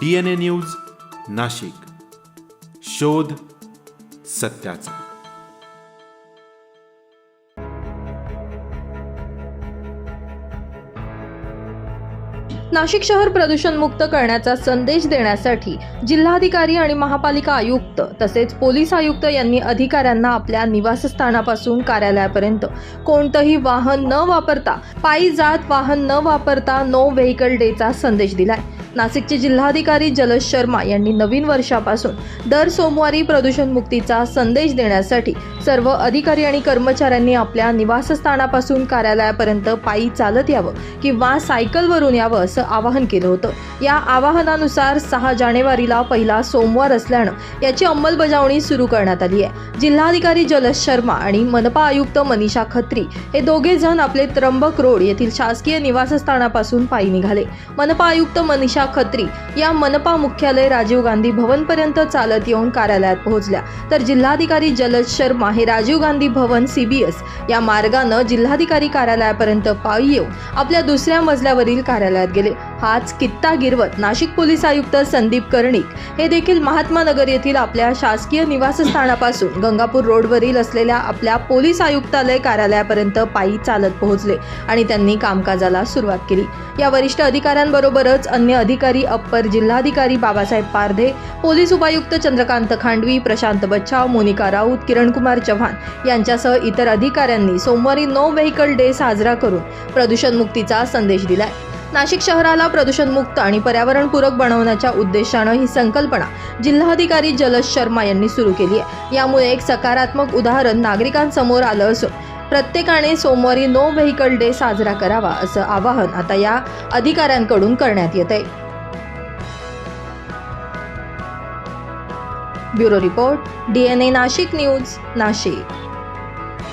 D N A news Nashik. शोध सत्याचा. नाशिक शहर प्रदूषणमुक्त करण्याचा संदेश देण्यासाठी जिल्हाधिकारी आणि महापालिका आयुक्त तसेच पोलीस आयुक्त यांनी अधिकाऱ्यांना आपल्या निवासस्थानापासून कार्यालयापर्यंत कोणतंही वाहन न वापरता पायी जात वाहन न वापरता नो व्हेकल डेचा संदेश दिलाय. नाशिकचे जिल्हाधिकारी जलज शर्मा यांनी नवीन वर्षापासून दर सोमवारी प्रदूषण मुक्तीचा संदेश देण्यासाठी सर्व अधिकारी आणि कर्मचाऱ्यांनी आपल्या निवासस्थानापासून कार्यालयापर्यंत पायी चालत यावं किंवा सायकलवरून यावं असं आवाहन केलं होतं. या आवाहनानुसार सहा जानेवारीला पहिला सोमवार असल्यानं याची अंमलबजावणी सुरू करण्यात आली आहे. जिल्हाधिकारी जलस शर्मा आणि मनपा आयुक्त मनीषा खत्री हे दोघे जण आपले त्र्यंबक रोड येथील शासकीय निवासस्थानापासून पायी निघाले. मनपा आयुक्त मनीषा खत्री या मनपा मुख्यालय राजीव गांधी भवनपर्यंत चालत येऊन कार्यालयात पोहोचल्या. तर जिल्हाधिकारी जलज शर्मा हे राजीव गांधी भवन सीबीएस या मार्गानं जिल्हाधिकारी कार्यालयापर्यंत पायी येऊन आपल्या दुसऱ्या मजल्यावरील कार्यालयात गेले. हाच कित्ता गिरवत नाशिक पोलीस आयुक्त संदीप कर्णिक. हे देखील महात्मा नगर येथील आपल्या शासकीय निवासस्थानापासून गंगापूर रोडवरील असलेल्या आपल्या पोलीस आयुक्तालय कार्यालयापर्यंत पायी चालत पोहोचले आणि त्यांनी कामकाजाला सुरुवात केली. या वरिष्ठ अधिकाऱ्यांबरोबरच अन्य अधिकारी अप्पर जिल्हाधिकारी बाबासाहेब पारधे पोलीस उपायुक्त चंद्रकांत खांडवी प्रशांत बच्छाव मोनिका राऊत किरणकुमार चव्हाण यांच्यासह इतर अधिकाऱ्यांनी सोमवारी नो व्हेकल डे साजरा करून प्रदूषणमुक्तीचा संदेश दिलाय. नाशिक शहराला प्रदूषणमुक्त आणि पर्यावरणपूरक बनवण्याच्या उद्देशानं ही संकल्पना जिल्हाधिकारी जलज शर्मा यांनी सुरू केली आहे. यामुळे एक सकारात्मक उदाहरण नागरिकांसमोर आलं असून प्रत्येकाने सोमवारी नो व्हेकल डे साजरा करावा असं आवाहन आता या अधिकाऱ्यांकडून करण्यात येत आहे. Bureau report DNA Nashik news Nashik.